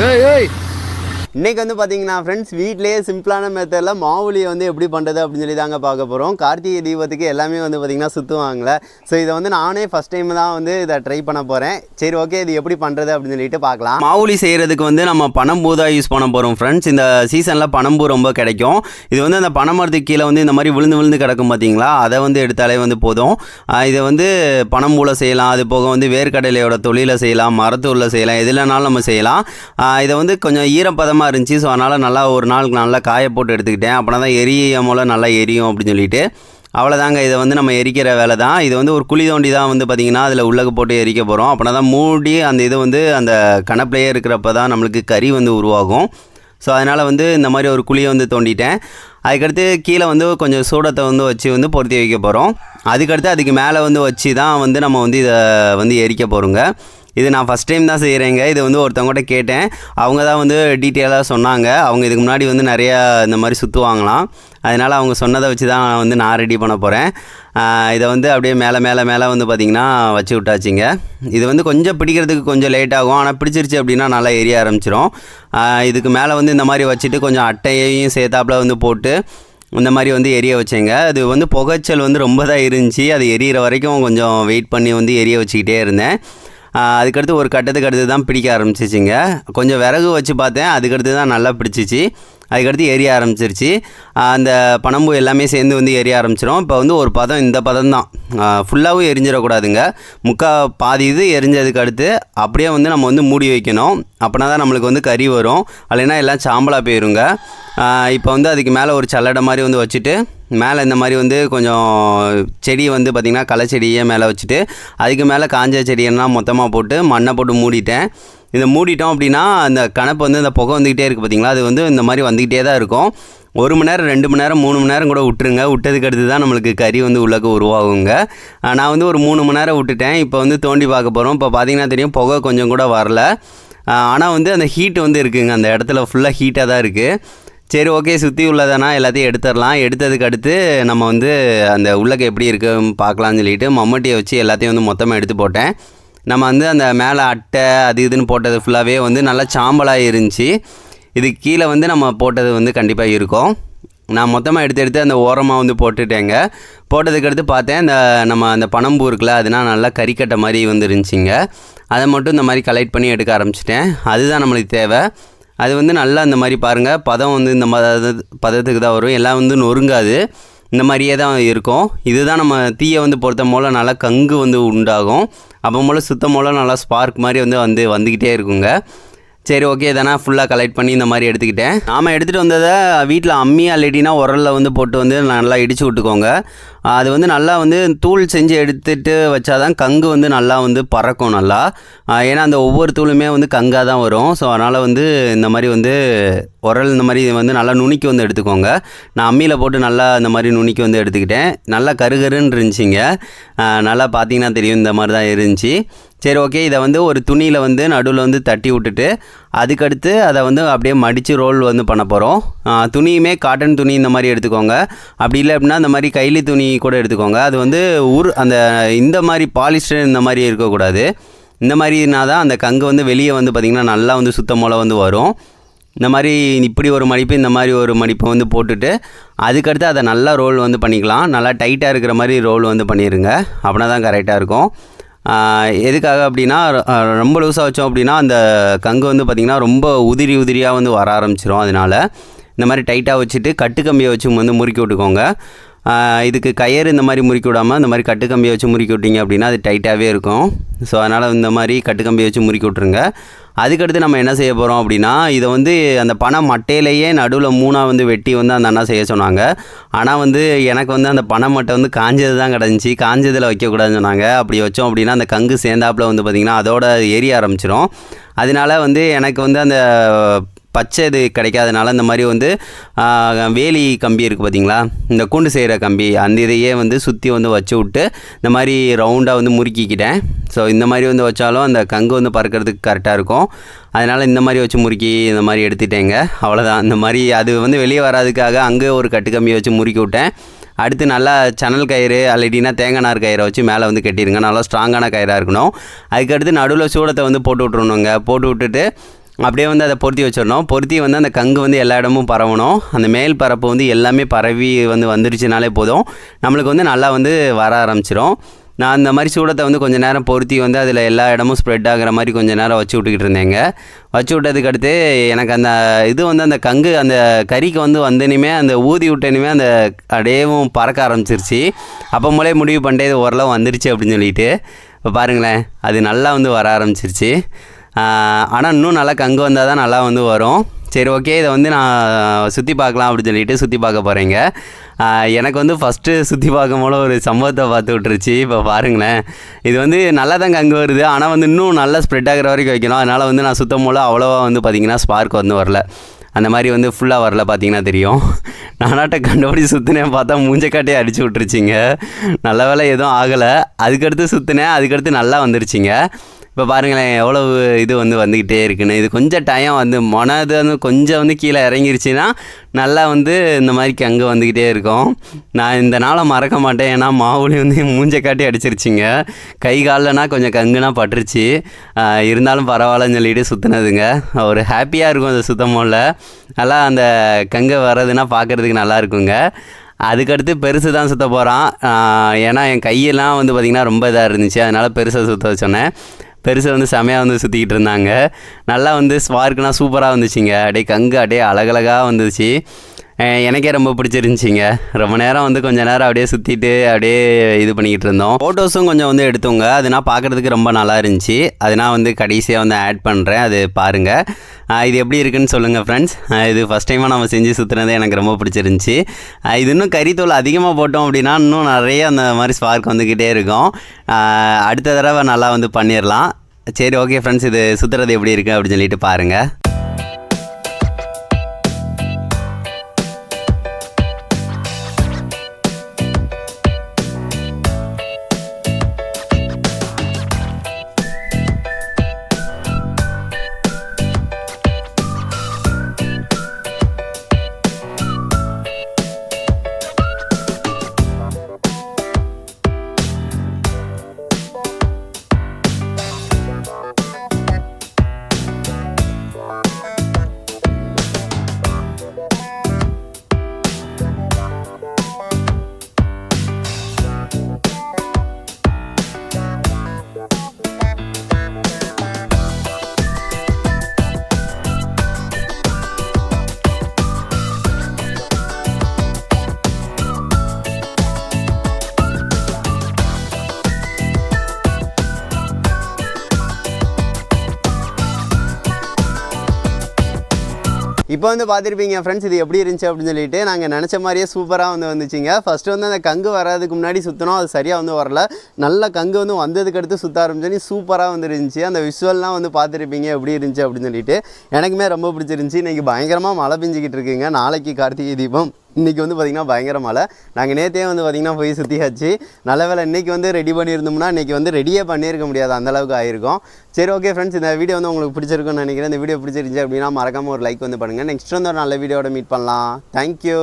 Hey, hey! இன்றைக்கி வந்து பார்த்தீங்கன்னா ஃப்ரெண்ட்ஸ் வீட்லேயே சிம்பிளான மெத்தடில் மாவுளியை வந்து எப்படி பண்ணுறது அப்படின்னு சொல்லி தாங்க பார்க்க போகிறோம் கார்த்திகை தீபத்துக்கு எல்லாமே வந்து பார்த்திங்கன்னா சுற்றுவாங்களே ஸோ இதை வந்து நானே ஃபஸ்ட் டைம் தான் வந்து இதை ட்ரை பண்ண போகிறேன் சரி ஓகே இது எப்படி பண்ணுறது அப்படின்னு சொல்லிட்டு பார்க்கலாம். மாவுளி செய்கிறதுக்கு வந்து நம்ம பனம்பூ தான் யூஸ் பண்ண போகிறோம் ஃப்ரெண்ட்ஸ் இந்த சீசனில் பனம்பூ ரொம்ப கிடைக்கும். இது வந்து அந்த பனைமரத்துக்கு கீழே வந்து இந்த மாதிரி விழுந்து விழுந்து கிடக்கும் பார்த்தீங்களா அதை வந்து எடுத்தாலே வந்து போதும். இதை வந்து பனம்பூவில் செய்யலாம். அது போக வந்து வேர்க்கடலையோட தொழிலை செய்யலாம் மரத்தூரில் செய்யலாம். எதுலனாலும் நம்ம செய்யலாம். இதை வந்து கொஞ்சம் ஈரப்பதம் ஈரப்பதமாக இருந்துச்சு. ஸோ அதனால் நல்லா ஒரு நாளுக்கு நல்லா காய போட்டு எடுத்துக்கிட்டேன். அப்படின்னா தான் எரிய மூலம் நல்லா எரியும் அப்படின்னு சொல்லிட்டு. அவ்வளோதாங்க இதை வந்து நம்ம எரிக்கிற வேலை தான் இது வந்து ஒரு குழி தோண்டி தான் வந்து பார்த்திங்கன்னா அதில் உள்ளக்கு போட்டு எரிக்க போகிறோம் அப்படின்னா தான் மூடி அந்த இது வந்து அந்த கணப்பிலேயே இருக்கிறப்ப தான் நம்மளுக்கு கறி வந்து உருவாகும். ஸோ அதனால் வந்து இந்த மாதிரி ஒரு குழியை வந்து தோண்டிட்டேன். அதுக்கடுத்து கீழே வந்து கொஞ்சம் சூடத்தை வந்து வச்சு வந்து பொருத்தி வைக்க போகிறோம் அதுக்கடுத்து அதுக்கு மேலே வந்து வச்சு தான் வந்து நம்ம வந்து இதை வந்து எரிக்க போகிறோங்க இது நான் ஃபஸ்ட் டைம் தான் செய்கிறேங்க இது வந்து ஒருத்தவங்ககிட்ட கேட்டேன். அவங்க தான் வந்து டீட்டெயிலாக சொன்னாங்க. அவங்க இதுக்கு முன்னாடி வந்து நிறையா இந்த மாதிரி சுற்றுவாங்களாம் அதனால் அவங்க சொன்னதை வச்சு தான் நான் வந்து நான் ரெடி பண்ண போகிறேன் இதை வந்து அப்படியே மேலே மேலே மேலே வந்து பார்த்திங்கன்னா வச்சு விட்டாச்சுங்க. இது வந்து கொஞ்சம் பிடிக்கிறதுக்கு கொஞ்சம் லேட் ஆகும். ஆனால் பிடிச்சிருச்சு அப்படின்னா நல்லா எரிய ஆரம்பிச்சிடும் இதுக்கு மேலே வந்து இந்த மாதிரி வச்சுட்டு கொஞ்சம் அட்டையையும் சேர்த்தாப்புல வந்து போட்டு இந்த மாதிரி வந்து எரிய வச்சேங்க. அது வந்து புகைச்சல் வந்து ரொம்ப தான் இருந்துச்சு. அது எரியிற வரைக்கும் கொஞ்சம் வெயிட் பண்ணி வந்து எரிய வச்சுக்கிட்டே இருந்தேன். அதுக்கடுத்து ஒரு கட்டத்துக்கு அடுத்து தான் பிடிக்க ஆரம்பிச்சிச்சிங்க. கொஞ்சம் விறகு வச்சு பார்த்தேன் அதுக்கடுத்து தான் நல்லா பிடிச்சிச்சு. அதுக்கடுத்து எரிய ஆரம்பிச்சிருச்சு. அந்த பனம்பூ எல்லாமே சேர்ந்து வந்து எரிய ஆரம்பிச்சிடும் இப்போ வந்து ஒரு பதம் இந்த பதம் தான். ஃபுல்லாகவும் எரிஞ்சிடக்கூடாதுங்க. முக்கா பாதி இது எரிஞ்சதுக்கு அடுத்து அப்படியே வந்து நம்ம வந்து மூடி வைக்கணும். அப்படின்னா தான் நம்மளுக்கு வந்து கறி வரும். இல்லைன்னா எல்லாம் சாம்பலாக போயிருங்க. இப்போ வந்து அதுக்கு மேலே ஒரு சல்லடை மாதிரி வந்து வச்சுட்டு மேலே இந்த மாதிரி வந்து கொஞ்சம் செடி வந்து பார்த்திங்கன்னா களை செடியே மேலே வச்சுட்டு அதுக்கு மேலே காஞ்ச செடியெல்லாம் மொத்தமாக போட்டு மண்ணை போட்டு மூடிட்டேன். இதை மூடிட்டோம் அப்படின்னா அந்த கணப்பு வந்து இந்த புகை வந்துக்கிட்டே இருக்குது பார்த்தீங்களா? அது வந்து இந்த மாதிரி வந்துக்கிட்டே தான் இருக்கும். ஒரு மணி நேரம் ரெண்டு மணி நேரம் மூணு மணி நேரம் கூட விட்டுருங்க. விட்டதுக்கு அடுத்து தான் நம்மளுக்கு கறி வந்து உள்ளக்க உருவாகுங்க. நான் வந்து ஒரு மூணு மணி நேரம் விட்டுட்டேன். இப்போ வந்து தோண்டி பார்க்க போகிறோம் இப்போ பார்த்திங்கன்னா தெரியும் புகை கொஞ்சம் கூட வரல. ஆனால் வந்து அந்த ஹீட் வந்து இருக்குங்க. அந்த இடத்துல ஃபுல்லாக ஹீட்டாக தான் இருக்குது சரி ஓகே சுற்றி உள்ளதானா எல்லாத்தையும் எடுத்துடலாம். எடுத்ததுக்கு அடுத்து நம்ம வந்து அந்த உள்ளக்க எப்படி இருக்குன்னு பார்க்கலாம்னு சொல்லிட்டு மம்மட்டியை வச்சு எல்லாத்தையும் வந்து மொத்தமாக எடுத்து போட்டேன். நம்ம வந்து அந்த மேலே அட்டை அது இதுன்னு போட்டது ஃபுல்லாகவே வந்து நல்லா சாம்பலாக இருந்துச்சு. இது கீழே வந்து நம்ம போட்டது வந்து கண்டிப்பாக இருக்கும். நான் மொத்தமாக எடுத்து எடுத்து அந்த ஓரமாக வந்து போட்டுட்டேங்க. போட்டதுக்கு அடுத்து பார்த்தேன் இந்த நம்ம அந்த பனம்பூ இருக்குல்ல அதனால் நல்லா கறிக்கட்டை மாதிரி வந்து இருந்துச்சிங்க. அதை மட்டும் இந்த மாதிரி கலெக்ட் பண்ணி எடுக்க ஆரம்பிச்சிட்டேன். அதுதான் நம்மளுக்கு தேவை. அது வந்து நல்லா இந்த மாதிரி பாருங்கள் பதம் வந்து இந்த பதத்துக்கு தான் வரும். எல்லாம் வந்து நொறுங்காது. இந்த மாதிரியே தான் இருக்கும். இதுதான் நம்ம தீயை வந்து பொறுத்த போல் நல்லா கங்கு வந்து உண்டாகும். அப்போ போல் சுத்தம் போல் நல்லா ஸ்பார்க் மாதிரி வந்து வந்து வந்துக்கிட்டே இருக்குங்க. சரி ஓகே தானே ஃபுல்லாக கலெக்ட் பண்ணி இந்த மாதிரி எடுத்துக்கிட்டேன். நாம் எடுத்துகிட்டு வந்ததை வீட்டில் அம்மி அல்லட்டினா உரலில் வந்து போட்டு வந்து நல்லா இடித்து விட்டுக்கோங்க. அது வந்து நல்லா வந்து தூள் செஞ்சு எடுத்துகிட்டு வச்சாதான் கங்கு வந்து நல்லா வந்து பறக்கும் நல்லா. ஏன்னா அந்த ஒவ்வொரு தூளுமே வந்து கங்காக தான் வரும். ஸோ அதனால் வந்து இந்த மாதிரி வந்து உரல் இந்த மாதிரி வந்து நல்லா நுணுக்கி வந்து எடுத்துக்கோங்க. நான் அம்மியில் போட்டு நல்லா இந்த மாதிரி நுணுக்கி வந்து எடுத்துக்கிட்டேன். நல்லா கருகருன்னு இருந்துச்சிங்க. நல்லா பார்த்தீங்கன்னா தெரியும் இந்த மாதிரி தான் இருந்துச்சு. சரி ஓகே இதை வந்து ஒரு துணியில் வந்து நடுவில் வந்து தட்டி விட்டுட்டு அதுக்கடுத்து அதை வந்து அப்படியே மடித்து ரோல் வந்து பண்ண போகிறோம் துணியுமே காட்டன் துணி இந்த மாதிரி எடுத்துக்கோங்க. அப்படி இல்லை அப்படின்னா இந்த மாதிரி கைலி துணி கூட எடுத்துக்கோங்க. அது வந்து உர் அந்த இந்த மாதிரி பாலிஸ்டர் இந்த மாதிரி இருக்கக்கூடாது. இந்த மாதிரினா தான் அந்த கங்கு வந்து வெளியே வந்து பார்த்திங்கன்னா நல்லா வந்து சுத்தமோல வந்து வரும். இந்த மாதிரி இப்படி ஒரு மடிப்பு இந்த மாதிரி ஒரு மடிப்பை வந்து போட்டுட்டு அதுக்கடுத்து அதை நல்லா ரோல் வந்து பண்ணிக்கலாம். நல்லா டைட்டாக இருக்கிற மாதிரி ரோல் வந்து பண்ணிடுங்க அப்படின்னா தான் கரெக்டாக இருக்கும். எதுக்காக அப்படின்னா ரொம்ப லூஸாக வச்சோம் அப்படின்னா அந்த கங்கு வந்து பார்த்திங்கன்னா ரொம்ப உதிரி உதிரியாக வந்து வர ஆரம்பிச்சிரும். அதனால் இந்த மாதிரி டைட்டாக வச்சுட்டு கட்டு கம்பியை வச்சு வந்து முறுக்கி விட்டுக்கோங்க. இதுக்கு கயிறு இந்த மாதிரி முறுக்கி விடாமல் இந்த மாதிரி கட்டுக்கம்பியை வச்சு முறுக்கி விட்டிங்க அப்படின்னா அது டைட்டாகவே இருக்கும். ஸோ அதனால் இந்த மாதிரி கட்டுக்கம்பியை வச்சு முறுக்கி விட்ருங்க அதுக்கடுத்து நம்ம என்ன செய்ய போகிறோம் அப்படின்னா இதை வந்து அந்த பனை மட்டையிலேயே நடுவில் மூணாக வந்து வெட்டி வந்து அந்த அண்ணா செய்ய சொன்னாங்க. ஆனால் வந்து எனக்கு வந்து அந்த பனை மட்டை வந்து காஞ்சது தான் கிடந்துச்சு. காஞ்சதில் வைக்கக்கூடாதுன்னு சொன்னாங்க. அப்படி வச்சோம் அப்படின்னா அந்த கங்கு சேர்ந்தாப்புல வந்து பார்த்திங்கன்னா அதோட எரிய ஆரம்பிச்சிடும் அதனால வந்து எனக்கு வந்து அந்த பச்சை இது கிடைக்காதனால இந்த மாதிரி வந்து வேலி கம்பி இருக்குது பார்த்தீங்களா இந்த கூண்டு செய்கிற கம்பி அந்த இதையே வந்து சுற்றி வந்து வச்சு விட்டு இந்த மாதிரி ரவுண்டாக வந்து முறுக்கிக்கிட்டேன். ஸோ இந்த மாதிரி வந்து வச்சாலும் அந்த கங்கு வந்து பறக்கிறதுக்கு கரெக்டாக இருக்கும். அதனால் இந்த மாதிரி வச்சு முறுக்கி இந்த மாதிரி எடுத்துட்டேங்க. அவ்வளோதான் இந்த மாதிரி அது வந்து வெளியே வராதுக்காக அங்கே ஒரு கட்டு கம்பியை வச்சு முறுக்கி விட்டேன். அடுத்து நல்லா சனல் கயிறு அல்லடினா தேங்காய் நார் கயிறை வச்சு மேலே வந்து கட்டிடுங்க. நல்லா ஸ்ட்ராங்கான கயிறாக இருக்கணும். அதுக்கடுத்து நடுவில் சூடத்தை வந்து போட்டு விட்ருணுங்க போட்டு விட்டுட்டு அப்படியே வந்து அதை பொருத்தி வச்சிடணும். பொருத்தி வந்து அந்த கங்கு வந்து எல்லா இடமும் பரவணும். அந்த மேல் பரப்பு வந்து எல்லாமே பரவி வந்து வந்துருச்சுனாலே போதும். நம்மளுக்கு வந்து நல்லா வந்து வர ஆரம்பிச்சிடும் நான் அந்த மாதிரி சூடத்தை வந்து கொஞ்சம் நேரம் பொருத்தி வந்து அதில் எல்லா இடமும் ஸ்ப்ரெட் ஆகிற மாதிரி கொஞ்சம் நேரம் வச்சு விட்டுக்கிட்டு இருந்தேங்க. வச்சு விட்டதுக்கு அடுத்து எனக்கு அந்த இது வந்து அந்த கங்கு அந்த கறிக்கு வந்து வந்தனுமே அந்த ஊதி விட்டனுமே அந்த அடையவும் பறக்க ஆரம்பிச்சிருச்சு. அப்போ மூலே முடிவு பண்ணிட்டு இது ஓரளவு வந்துருச்சு அப்படின்னு சொல்லிட்டு. இப்போ பாருங்களேன் அது நல்லா வந்து வர ஆரம்பிச்சிருச்சு. ஆனால் இன்னும் நல்லா கங்கு வந்தால் தான் நல்லா வந்து வரும். சரி ஓகே இதை வந்து நான் சுற்றி பார்க்கலாம் அப்படின்னு சொல்லிட்டு சுற்றி பார்க்க போகிறேங்க எனக்கு வந்து ஃபஸ்ட்டு சுற்றி பார்க்கும் போல ஒரு சம்பவத்தை பார்த்து விட்டுருச்சு. இப்போ பாருங்களேன். இது வந்து நல்லா தான் கங்கு வருது. ஆனால் வந்து இன்னும் நல்லா ஸ்ப்ரெட் ஆகிற வரைக்கும் வைக்கணும். அதனால் வந்து நான் சுத்தம் போல அவ்வளோவா வந்து பார்த்திங்கன்னா ஸ்பார்க் வந்து வரல. அந்த மாதிரி வந்து ஃபுல்லாக வரல பார்த்தீங்கன்னா தெரியும். நானாட்ட கண்டுபிடி சுற்றினேன் பார்த்தா மூஞ்சக்காட்டையே அடித்து விட்டுருச்சிங்க. நல்ல வேலை எதுவும் ஆகலை. அதுக்கடுத்து சுற்றினேன் அதுக்கடுத்து நல்லா வந்துருச்சுங்க. இப்போ பாருங்களேன் எவ்வளவு இது வந்து வந்துக்கிட்டே இருக்குன்னு. இது கொஞ்சம் டைம் வந்து மொனது வந்து கொஞ்சம் வந்து கீழே இறங்கிருச்சுன்னா நல்லா வந்து இந்த மாதிரி கங்கு வந்துக்கிட்டே இருக்கும். நான் இந்த நாளை மறக்க மாட்டேன். ஏன்னா மாவுளி வந்து மூஞ்சை காட்டி அடிச்சிருச்சிங்க. கை காலில்னா கொஞ்சம் கங்குனா பட்டுருச்சு. இருந்தாலும் பரவாயில்லன்னு சொல்லிட்டு சுற்றுனதுங்க ஒரு ஹாப்பியாக இருக்கும் அந்த சுத்தமோல நல்லா அந்த கங்கை வர்றதுன்னா பார்க்குறதுக்கு நல்லா இருக்குங்க. அதுக்கடுத்து பெருசு தான் சுற்ற போகிறான் ஏன்னா என் கையெல்லாம் வந்து பார்த்திங்கன்னா ரொம்ப இதாக இருந்துச்சு. அதனால் பெருசாக சுற்ற வச்சோன்னே பெருசாக வந்து செமையாக வந்து சுற்றிக்கிட்டு இருந்தாங்க. நல்லா வந்து ஸ்பார்க்னால் சூப்பராக வந்துச்சுங்க. அப்படியே கங்கு அப்படியே அழகழகாக வந்துச்சு. எனக்கே ரொம்ப பிடிச்சிருந்துச்சிங்க. ரொம்ப நேரம் வந்து கொஞ்சம் நேரம் அப்படியே சுற்றிட்டு அப்படியே இது பண்ணிக்கிட்டு இருந்தோம். ஃபோட்டோஸும் கொஞ்சம் வந்து எடுத்தோங்க. அது நான் பார்க்குறதுக்கு ரொம்ப நல்லா இருந்துச்சு. அது நான் வந்து கடைசியாக வந்து ஆட் பண்ணுறேன் அது பாருங்கள் இது எப்படி இருக்குன்னு சொல்லுங்கள் ஃப்ரெண்ட்ஸ் இது ஃபஸ்ட் டைமாக நம்ம செஞ்சு சுற்றுனதே எனக்கு ரொம்ப பிடிச்சிருந்துச்சி. இது இன்னும் கறித்தூள் அதிகமாக போட்டோம் அப்படின்னா இன்னும் நிறைய அந்த மாதிரி ஸ்பார்க் வந்துக்கிட்டே இருக்கும். அடுத்த தடவை நல்லா வந்து பண்ணிடலாம் சரி ஓகே ஃப்ரெண்ட்ஸ் இது சுற்றுறது எப்படி இருக்குது அப்படின்னு சொல்லிட்டு பாருங்கள் இப்போ வந்து பார்த்துருப்பீங்க ஃப்ரெண்ட்ஸ் இது எப்படி இருந்துச்சு? அப்படின்னு சொல்லிட்டு நாங்கள் நினச்ச மாதிரியே சூப்பராக வந்து வந்துச்சுங்க. ஃபஸ்ட்டு வந்து அந்த கங்கு வர்றதுக்கு முன்னாடி சுற்றினோம் அது சரியாக வந்து வரல. நல்ல கங்கு வந்து வந்ததுக்கு அடுத்து சுற்ற ஆரம்பிச்சோன்னு சூப்பராக வந்து இருந்துச்சு. அந்த விஷுவல்லாம் வந்து பார்த்துருப்பீங்க எப்படி இருந்துச்சு அப்படின்னு சொல்லிட்டு. எனக்குமே ரொம்ப பிடிச்சிருந்துச்சி. இன்றைக்கி பயங்கரமாக மழை பெஞ்சிக்கிட்டு இருக்குங்க. நாளைக்கு கார்த்திகை தீபம். இன்றைக்கி வந்து பார்த்திங்கன்னா பயங்கர மழை. நாங்கள் நேற்றே வந்து பார்த்திங்கன்னா போய் சுற்றியாச்சு நல்ல வேலை இன்றைக்கி வந்து ரெடி பண்ணியிருந்தோம்னா இன்றைக்கி வந்து ரெடியே பண்ணியிருக்க முடியாது. அந்தளவுக்கு ஆயிருக்கும். சரி ஓகே ஃப்ரெண்ட்ஸ் இந்த வீடியோ வந்து உங்களுக்கு பிடிச்சிருக்குன்னு நினைக்கிறேன். இந்த வீடியோ பிடிச்சிருந்துச்சு அப்படின்னா மறக்காமல் ஒரு லைக் வந்து பண்ணுங்கள் நெக்ஸ்ட் வந்து ஒரு நல்ல வீடியோட மீட் பண்ணலாம். தேங்க்யூ